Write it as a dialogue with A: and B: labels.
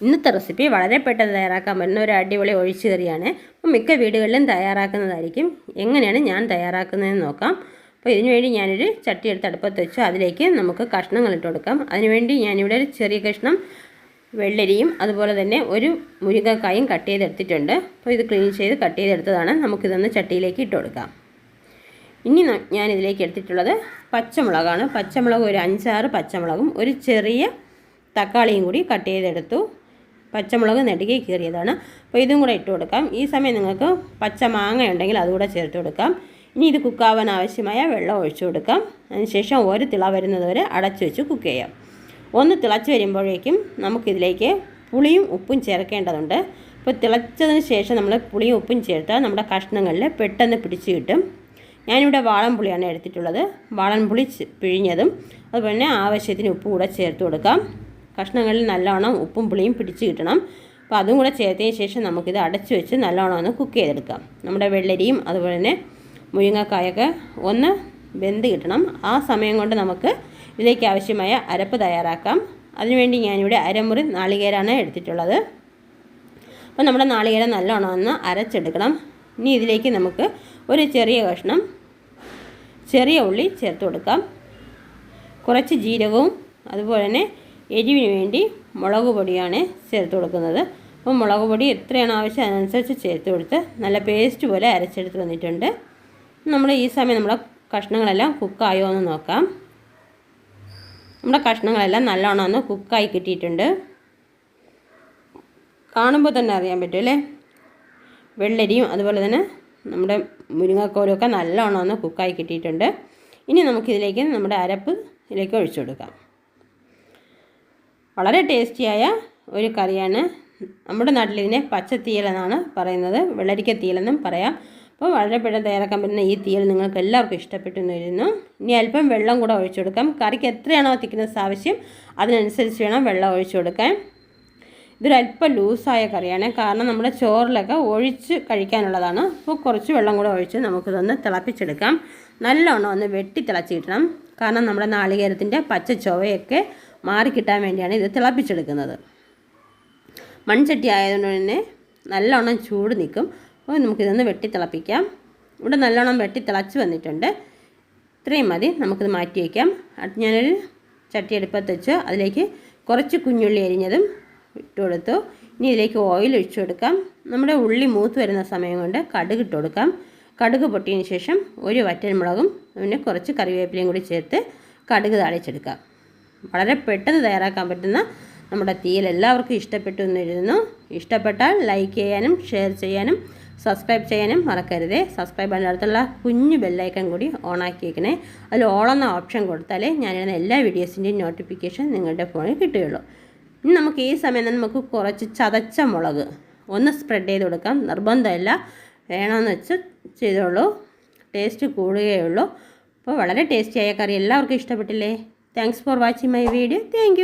A: ഇന്നത്തെ റെസിപ്പി വളരെ പെട്ടെന്ന് തയ്യാറാക്കാൻ പറ്റുന്ന ഒരു അടിപൊളി ഒഴിച്ചു കറിയാണ്. അപ്പം മിക്ക വീടുകളിലും തയ്യാറാക്കുന്നതായിരിക്കും. എങ്ങനെയാണ് ഞാൻ തയ്യാറാക്കുന്നതെന്ന് നോക്കാം. അപ്പോൾ ഇതിനുവേണ്ടി ഞാനൊരു ചട്ടി എടുത്ത് അടുപ്പത്ത് വെച്ചു. അതിലേക്ക് നമുക്ക് കഷ്ണങ്ങൾ ഇട്ട് കൊടുക്കാം. അതിനുവേണ്ടി ഞാനിവിടെ ഒരു ചെറിയ കഷ്ണം വെള്ളരിയും അതുപോലെ തന്നെ ഒരു മുരിങ്ങക്കായും കട്ട് ചെയ്തെടുത്തിട്ടുണ്ട്. അപ്പോൾ ഇത് ക്ലീൻ ചെയ്ത് കട്ട് ചെയ്തെടുത്തതാണ്. നമുക്കിതൊന്ന് ചട്ടിയിലേക്ക് ഇട്ട് കൊടുക്കാം. ഇനി ഞാനിതിലേക്ക് എടുത്തിട്ടുള്ളത് പച്ചമുളകാണ്. പച്ചമുളക് ഒരു അഞ്ചാറ് പച്ചമുളകും ഒരു ചെറിയ തക്കാളിയും കൂടി കട്ട് ചെയ്തെടുത്തു. പച്ചമുളക് നെടുകെ കീറിയതാണ്. അപ്പോൾ ഇതും കൂടെ ഇട്ട് കൊടുക്കാം. ഈ സമയം നിങ്ങൾക്ക് പച്ച മാങ്ങ ഉണ്ടെങ്കിൽ അതുകൂടെ ചേർത്ത് കൊടുക്കാം. ഇനി ഇത് കുക്കാവാൻ ആവശ്യമായ വെള്ളം ഒഴിച്ചു കൊടുക്കാം. അതിനുശേഷം ഒരു തിള വരുന്നത് വരെ അടച്ചു വെച്ച് കുക്ക് ചെയ്യാം. ഒന്ന് തിളച്ച് വരുമ്പോഴേക്കും നമുക്കിതിലേക്ക് പുളിയും ഉപ്പും ചേർക്കേണ്ടതുണ്ട്. അപ്പോൾ തിളച്ചതിന് ശേഷം നമ്മൾ പുളിയും ഉപ്പും ചേർത്താൽ നമ്മുടെ കഷ്ണങ്ങളിൽ പെട്ടെന്ന് പിടിച്ച് കിട്ടും. ഞാനിവിടെ വാളൻപുളിയാണ് എടുത്തിട്ടുള്ളത്. വാളൻപുളി പിഴിഞ്ഞതും അതുപോലെ തന്നെ ആവശ്യത്തിന് ഉപ്പ് കൂടെ ചേർത്ത് കൊടുക്കാം. കഷ്ണങ്ങളിൽ നല്ലോണം ഉപ്പും പുളിയും പിടിച്ച് കിട്ടണം. അപ്പോൾ അതും കൂടെ ചേർത്തതിന് ശേഷം നമുക്കിത് അടച്ചു വെച്ച് നല്ലോണം ഒന്ന് കുക്ക് ചെയ്തെടുക്കാം. നമ്മുടെ വെള്ളരിയും അതുപോലെ തന്നെ മുരിങ്ങക്കായൊക്കെ ഒന്ന് വെന്ത് കിട്ടണം. ആ സമയം കൊണ്ട് നമുക്ക് ഇതിലേക്ക് ആവശ്യമായ അരപ്പ് തയ്യാറാക്കാം. അതിനുവേണ്ടി ഞാനിവിടെ അരമുറി നാളികേരാണ് എടുത്തിട്ടുള്ളത്. അപ്പോൾ നമ്മുടെ നാളികേര നല്ലോണം ഒന്ന് അരച്ചെടുക്കണം. ഇനി ഇതിലേക്ക് നമുക്ക് ഒരു ചെറിയ കഷ്ണം ചെറിയ ഉള്ളി ചേർത്ത് കൊടുക്കാം. കുറച്ച് ജീരകവും അതുപോലെ തന്നെ എരിവിന് വേണ്ടി മുളക് പൊടിയാണ് ചേർത്ത് കൊടുക്കുന്നത്. അപ്പോൾ മുളക് പൊടി എത്രയാണ് ആവശ്യം അതിനനുസരിച്ച് ചേർത്ത് കൊടുത്ത് നല്ല പേസ്റ്റ് പോലെ അരച്ചെടുത്ത് വന്നിട്ടുണ്ട്. നമ്മൾ ഈ സമയം നമ്മുടെ കഷ്ണങ്ങളെല്ലാം കുക്കായോ എന്ന് നോക്കാം. നമ്മുടെ കഷ്ണങ്ങളെല്ലാം നല്ലോണം ഒന്ന് കുക്കായി കിട്ടിയിട്ടുണ്ട്. കാണുമ്പോൾ തന്നെ അറിയാൻ പറ്റും അല്ലേ? വെള്ളരിയും അതുപോലെ തന്നെ നമ്മുടെ മുരിങ്ങക്കോലൊക്കെ നല്ലോണം ഒന്ന് കുക്കായി കിട്ടിയിട്ടുണ്ട്. ഇനി നമുക്കിതിലേക്ക് നമ്മുടെ അരപ്പ് ഇതിലേക്ക് ഒഴിച്ചു കൊടുക്കാം. വളരെ ടേസ്റ്റിയായ ഒരു കറിയാണ്. നമ്മുടെ നാട്ടിൽ ഇതിനെ പച്ചത്തീയൽ എന്നാണ് പറയുന്നത്. വെള്ളരിക്ക തീയലെന്നും പറയാം. അപ്പോൾ വളരെ പെട്ടെന്ന് തയ്യാറാക്കാൻ പറ്റുന്ന ഈ തീയൽ നിങ്ങൾക്ക് എല്ലാവർക്കും ഇഷ്ടപ്പെട്ടു വരുന്നു. ഇനി അല്പം വെള്ളം കൂടെ ഒഴിച്ചു കൊടുക്കാം. കറിക്ക് എത്രയാണോ തിക്നെസ് ആവശ്യം അതിനനുസരിച്ച് വേണം വെള്ളം ഒഴിച്ചു കൊടുക്കാൻ. ഇതൊരല്പം ലൂസായ കറിയാണ്. കാരണം നമ്മുടെ ചോറിലൊക്കെ ഒഴിച്ച് കഴിക്കാനുള്ളതാണ്. അപ്പോൾ കുറച്ച് വെള്ളം കൂടെ ഒഴിച്ച് നമുക്കിതൊന്ന് തിളപ്പിച്ചെടുക്കാം. നല്ലോണം ഒന്ന് വെട്ടി തിളച്ച് കിട്ടണം. കാരണം നമ്മുടെ നാളികേരത്തിന്റെ പച്ച ചുവയൊക്കെ മാറിക്കിട്ടാൻ വേണ്ടിയാണ് ഇത് തിളപ്പിച്ചെടുക്കുന്നത്. മൺചട്ടി ആയതുകൊണ്ട് തന്നെ നല്ലോണം ചൂട് നിൽക്കും. അപ്പോൾ നമുക്കിതൊന്ന് വെട്ടി തിളപ്പിക്കാം. ഇവിടെ നല്ലോണം വെട്ടി തിളച്ച് വന്നിട്ടുണ്ട്. ഇത്രയും മതി നമുക്കിത് മാറ്റി വയ്ക്കാം. ഞാനൊരു ചട്ടി അടുപ്പത്ത് വെച്ച്. അതിലേക്ക് കുറച്ച് കുഞ്ഞുള്ളി അരിഞ്ഞതും ഇട്ട് കൊടുത്തു. ഇനി ഇതിലേക്ക് ഓയിൽ ഒഴിച്ചു കൊടുക്കാം. നമ്മുടെ ഉള്ളി മൂത്ത് വരുന്ന സമയം കൊണ്ട് കടുക് ഇട്ട് കൊടുക്കാം. കടുക് പൊട്ടിയതിന് ശേഷം ഒരു വറ്റൻമുളകും പിന്നെ കുറച്ച് കറിവേപ്പിലയും കൂടി ചേർത്ത് കടുക് താളിച്ചെടുക്കാം വളരെ പെട്ടെന്ന് തയ്യാറാക്കാൻ പറ്റുന്ന നമ്മുടെ തീയൽ എല്ലാവർക്കും ഇഷ്ടപ്പെട്ടു എന്ന് എഴുതുന്നു. ഇഷ്ടപ്പെട്ടാൽ ലൈക്ക് ചെയ്യാനും ഷെയർ ചെയ്യാനും സബ്സ്ക്രൈബ് ചെയ്യാനും മറക്കരുതേ. സബ്സ്ക്രൈബ് ചെയ്യുന്ന അടുത്തുള്ള കുഞ്ഞു ബെല്ലൈക്കൺ കൂടി ഓണാക്കി വെക്കണേ അതിൽ ഓളെന്ന ഓപ്ഷൻ കൊടുത്താലേ ഞാനിടുന്ന എല്ലാ വീഡിയോസിന്റെയും നോട്ടിഫിക്കേഷൻ നിങ്ങളുടെ ഫോണിൽ കിട്ടുകയുള്ളൂ. ഇനി നമുക്ക് ഈ സമയം നമുക്ക് കുറച്ച് ചതച്ച മുളക് ഒന്ന് സ്പ്രെഡ് ചെയ്ത് കൊടുക്കാം. നിർബന്ധമില്ല. വേണമെന്ന് വെച്ച് ചെയ്തോളൂ. ടേസ്റ്റ് കൂടുകയുള്ളൂ. അപ്പോൾ വളരെ ടേസ്റ്റിയായ കറി എല്ലാവർക്കും ഇഷ്ടപ്പെട്ടില്ലേ? Thanks for watching my video thank